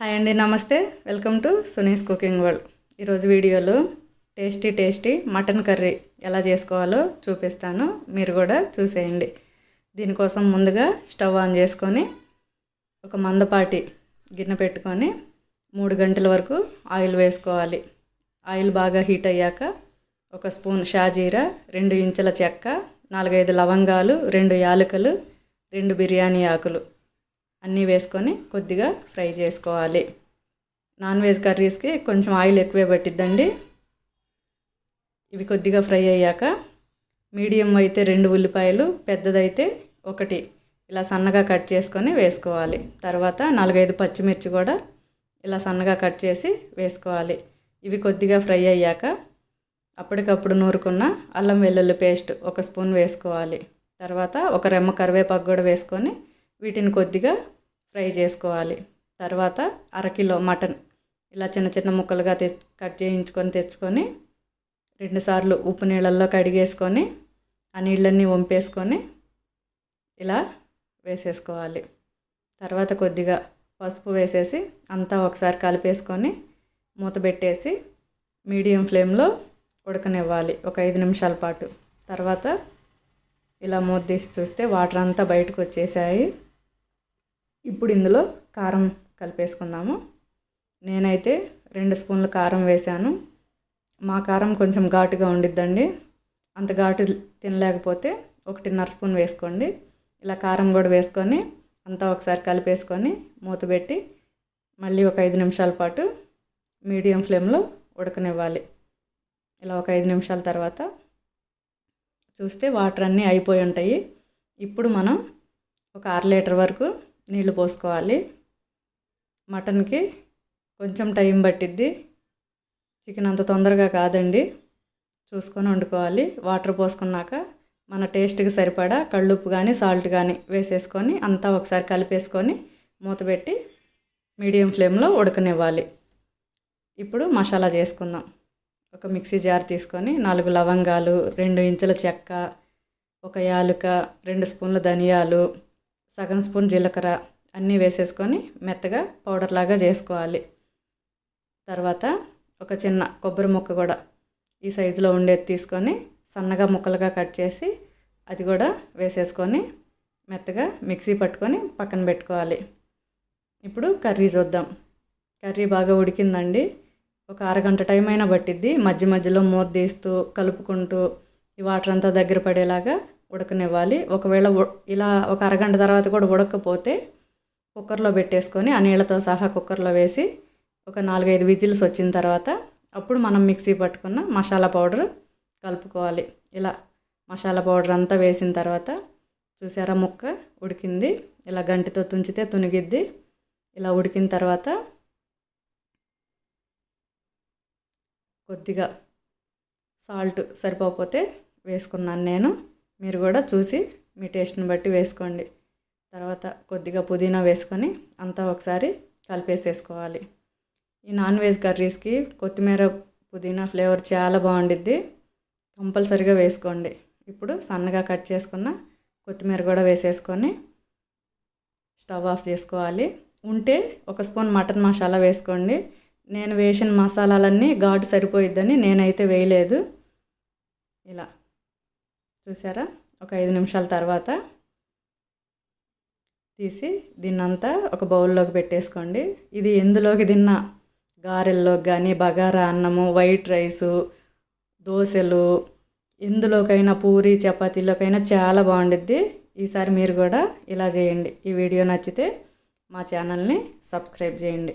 Hi అండి నమస్తే. Welcome to Suni's cooking world. ఈరోజు వీడియోలో టేస్టీ టేస్టీ మటన్ కర్రీ ఎలా చేసుకోవాలో చూపిస్తాను. మీరు కూడా చూసేయండి. దీనికోసం ముందుగా స్టవ్ ఆన్ చేసుకొని ఒక మందపాటి గిన్నె పెట్టుకొని మూడు గంటల వరకు ఆయిల్ వేసుకోవాలి. ఆయిల్ బాగా హీట్ అయ్యాక ఒక స్పూన్ షాజీరా రెండు ఇంచుల చెక్క నాలుగైదు లవంగాలు రెండు యాలకులు రెండు బిర్యానీ ఆకులు. అన్నీ వేసుకొని కొద్దిగా ఫ్రై చేసుకోవాలి. నాన్ వెజ్ కర్రీస్కి కొంచెం ఆయిల్ ఎక్కువే పట్టిద్దండి. ఇవి కొద్దిగా ఫ్రై అయ్యాక మీడియం అయితే రెండు ఉల్లిపాయలు పెద్దదైతే ఒకటి. ఇలా సన్నగా కట్ చేసుకొని వేసుకోవాలి. తర్వాత నాలుగైదు పచ్చిమిర్చి కూడా ఇలా సన్నగా కట్ చేసి వేసుకోవాలి. ఇవి కొద్దిగా ఫ్రై అయ్యాక అప్పటికప్పుడు నూరుకున్న అల్లం వెల్లుల్లి పేస్ట్ ఒక స్పూన్ వేసుకోవాలి. తర్వాత ఒక రెమ్మ కరివేపాకు కూడా వేసుకొని వీటిని కొద్దిగా ఫ్రై చేసుకోవాలి. తర్వాత అరకిలో మటన్. ఇలా చిన్న చిన్న ముక్కలుగా తె కట్ చేయించుకొని తెచ్చుకొని రెండుసార్లు ఉప్పు నీళ్ళల్లో కడిగేసుకొని ఆ నీళ్ళన్నీ వంపేసుకొని ఇలా వేసేసుకోవాలి. తర్వాత కొద్దిగా పసుపు వేసేసి అంతా ఒకసారి కలిపేసుకొని మూత పెట్టేసి మీడియం ఫ్లేమ్లో ఉడకనివ్వాలి. ఒక ఐదు నిమిషాల పాటు. తర్వాత ఇలా మూత తీసి చూస్తే వాటర్ అంతా బయటకు వచ్చేసాయి. ఇప్పుడు ఇందులో కారం కలిపేసుకుందాము. నేనైతే రెండు స్పూన్లు కారం వేశాను. మా కారం కొంచెం ఘాటుగా ఉండిద్దండి. అంత ఘాటు తినలేకపోతే ఒకటిన్నర స్పూన్ వేసుకోండి. ఇలా కారం కూడా వేసుకొని అంతా ఒకసారి కలిపేసుకొని మూత పెట్టి మళ్ళీ ఒక ఐదు నిమిషాల పాటు మీడియం ఫ్లేమ్లో ఉడకనివ్వాలి. ఇలా ఒక ఐదు నిమిషాల తర్వాత చూస్తే వాటర్ అన్నీ అయిపోయి ఉంటాయి. ఇప్పుడు మనం ఒక అర లీటర్ వరకు నీళ్ళు పోసుకోవాలి. మటన్కి కొంచెం టైం పట్టిద్ది. చికెన్ అంత తొందరగా కాదండి. చూసుకొని వండుకోవాలి. వాటర్ పోసుకున్నాక మన టేస్ట్కి సరిపడా కళ్ళుప్పు కానీ సాల్ట్ కానీ వేసేసుకొని అంతా ఒకసారి కలిపేసుకొని మూత పెట్టి మీడియం ఫ్లేమ్లో ఉడకనివ్వాలి. ఇప్పుడు మసాలా చేసుకుందాం. ఒక మిక్సీ జార్ తీసుకొని నాలుగు లవంగాలు రెండు ఇంచుల చెక్క ఒక యాలుక రెండు స్పూన్ల ధనియాలు సగం స్పూన్ జీలకర్ర అన్నీ వేసేసుకొని మెత్తగా పౌడర్ లాగా చేసుకోవాలి. తర్వాత ఒక చిన్న కొబ్బరి ముక్క కూడా ఈ సైజులో ఉండేది తీసుకొని సన్నగా ముక్కలుగా కట్ చేసి అది కూడా వేసేసుకొని మెత్తగా మిక్సీ పట్టుకొని పక్కన పెట్టుకోవాలి. ఇప్పుడు కర్రీ చూద్దాం. కర్రీ బాగా ఉడికిందండి. ఒక అరగంట టైం అయినా పట్టిద్ది. మధ్య మధ్యలో మూత తీస్తూ కలుపుకుంటూ ఈ వాటర్ అంతా దగ్గర పడేలాగా ఉడకనివ్వాలి. ఒకవేళ ఇలా ఒక అరగంట తర్వాత కూడా ఉడకపోతే కుక్కర్లో పెట్టేసుకొని ఆ నీళ్ళతో సహా కుక్కర్లో వేసి ఒక నాలుగైదు విజిల్స్ వచ్చిన తర్వాత అప్పుడు మనం మిక్సీ పట్టుకున్న మసాలా పౌడర్ కలుపుకోవాలి. ఇలా మసాలా పౌడర్ అంతా వేసిన తర్వాత చూసారా ముక్క ఉడికింది. ఇలా గంటితో తుంచితే తునిగిద్ది. ఇలా ఉడికిన తర్వాత కొద్దిగా సాల్ట్ సరిపోకపోతే వేసుకున్నాను నేను. మీరు కూడా చూసి మీ టేస్ట్ని బట్టి వేసుకోండి. తర్వాత కొద్దిగా పుదీనా వేసుకొని అంతా ఒకసారి కలిపేసేసుకోవాలి. ఈ నాన్ వెజ్ కర్రీస్కి కొత్తిమీర పుదీనా ఫ్లేవర్ చాలా బాగుండిద్ది. కంపల్సరిగా వేసుకోండి. ఇప్పుడు సన్నగా కట్ చేసుకున్న కొత్తిమీర కూడా వేసేసుకొని స్టవ్ ఆఫ్ చేసుకోవాలి. ఉంటే ఒక స్పూన్ మటన్ మసాలా వేసుకోండి. నేను వేసిన మసాలాలన్నీ ఘాటు సరిపోయిద్దని నేనైతే వేయలేదు. ఇలా చూసారా? ఒక ఐదు నిమిషాల తర్వాత తీసి దీన్నంతా ఒక బౌల్లోకి పెట్టేసుకోండి. ఇది ఎందులోకి తిన్న? గారెల్లోకి కానీ బగారా అన్నము వైట్ రైసు దోశలు ఎందులోకైనా పూరి చపాతీలోకైనా చాలా బాగుండిద్ది. ఈసారి మీరు కూడా ఇలా చేయండి. ఈ వీడియో నచ్చితే మా ఛానల్ని సబ్స్క్రైబ్ చేయండి.